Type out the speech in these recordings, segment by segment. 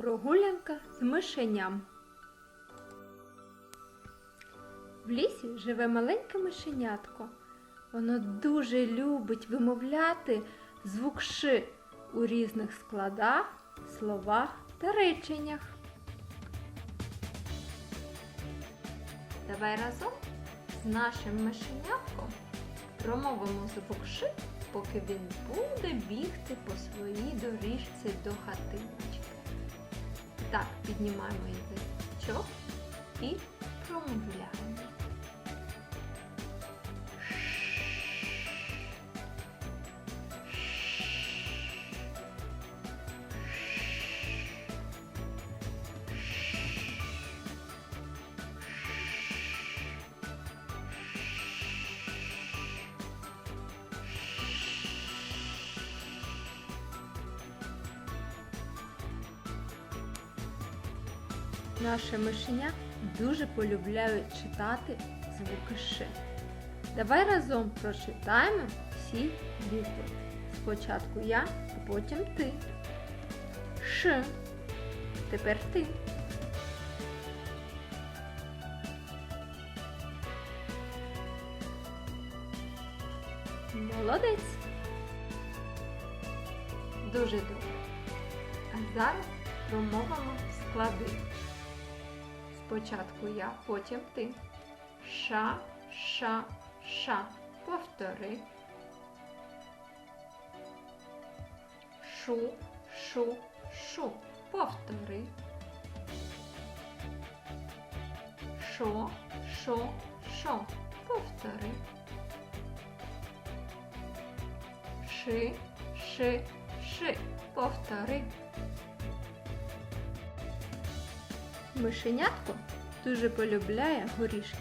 Прогулянка з мишеням. В лісі живе маленьке мишенятко. Воно дуже любить вимовляти звук Ш у різних складах, словах та реченнях. Давай разом з нашим мишенятком промовимо звук Ш, поки він буде бігти по своїй доріжці до хатиночки. Так, піднімаємо язичок і промовляємо. Наше мишеня дуже полюбляють читати звуки Ш. Давай разом прочитаємо всі букви. Спочатку я, а потім ти. Ш. Тепер ти. Молодець. Дуже добре. А зараз промовимо склади. Спочатку я, потім ти. Ша, ша, ша. Повтори. Шу, шу, шу. Повтори. Шо, шо, шо. Повтори. Ши, ши, ши. Повтори. Мишенятко дуже полюбляє горішки.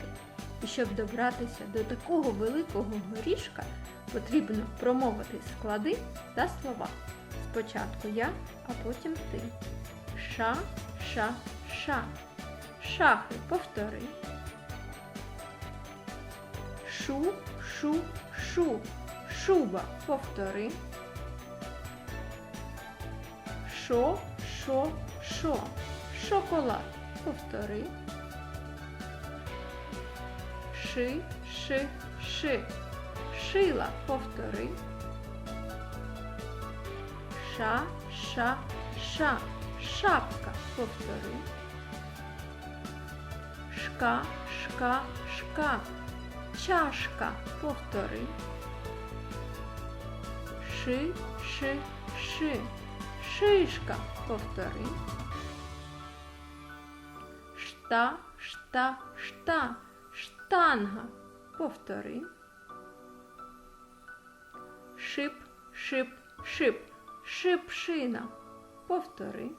І щоб добратися до такого великого горішка, потрібно промовити склади та слова. Спочатку я, а потім ти. Ша, ша, ша. Шахи повтори. Шу, шу, шу. Шуба повтори. Шо, шо, шо. Шоколад. Повтори. Ши, ши, ши. Шила. Повтори. Ша, ша, ша. Шапка. Повтори. Шка, шка, шка. Чашка. Повтори. Ши, ши, ши. Шишка. Повтори. Шта, шта, шта, штанга. Повтори. Шип, шип, шип, шипшина. Повтори.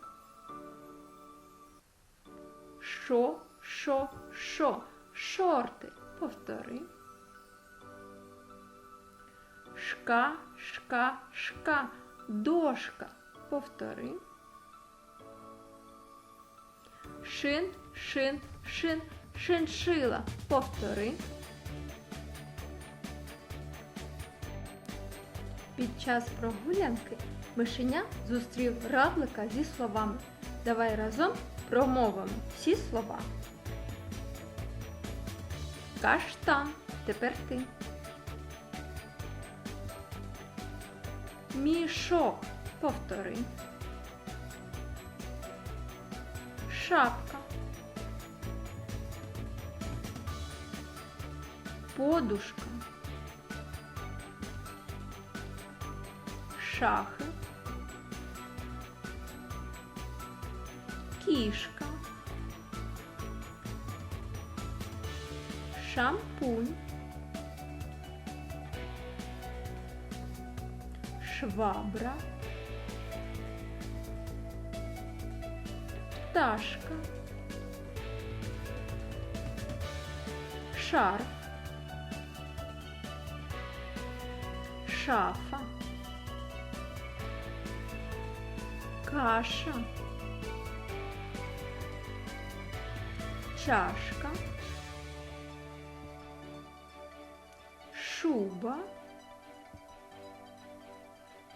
Шо, шо, шо, шорти. Повтори. Шка, шка, шка, дошка. Повтори. Шин, шин, шин, шиншила. Повтори. Під час прогулянки мишеня зустрів равлика зі словами. Давай разом промовимо всі слова. Каштан. Тепер ти. Мішок. Повтори. Шапка. Подушка. Шахи. Кішка. Шампунь. Швабра. Пташка, шарф, шафа, каша, чашка, шуба,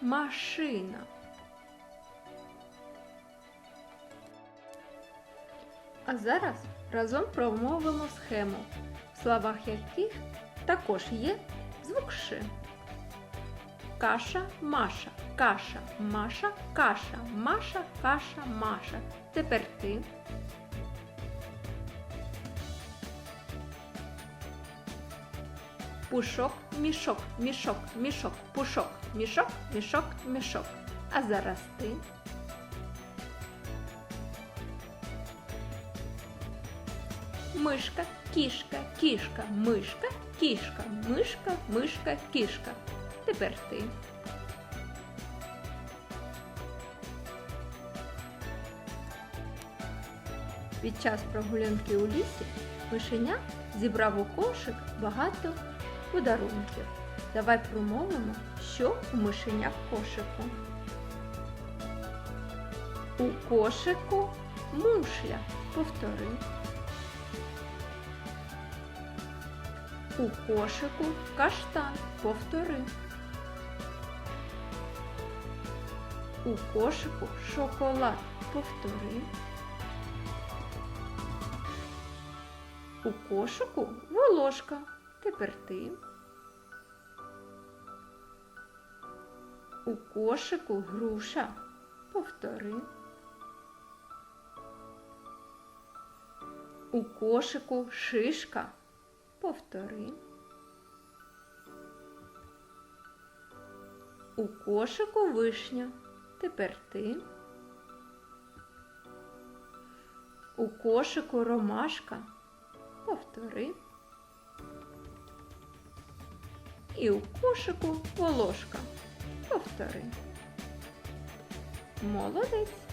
машина. А зараз разом промовимо схему, в словах яких також є звук Ш. Каша, Маша, каша, Маша, каша, Маша, каша, Маша. Тепер ти. Пушок, мішок, мішок, мішок, пушок, мішок, мішок, мішок. А зараз ти. Мишка, кішка, кішка, мишка, кішка, мишка, мишка, кішка. Тепер ти. Під час прогулянки у лісі мишеня зібрав у кошик багато подарунків. Давай промовимо, що у мишеня в кошику. У кошику мушля. Повтори. У кошику каштан. Повтори. У кошику шоколад. Повтори. У кошику волошка. Тепер ти. У кошику груша. Повтори. У кошику шишка. Повтори. У кошику вишня. Тепер ти. У кошику ромашка. Повтори. І у кошику волошка. Повтори. Молодець.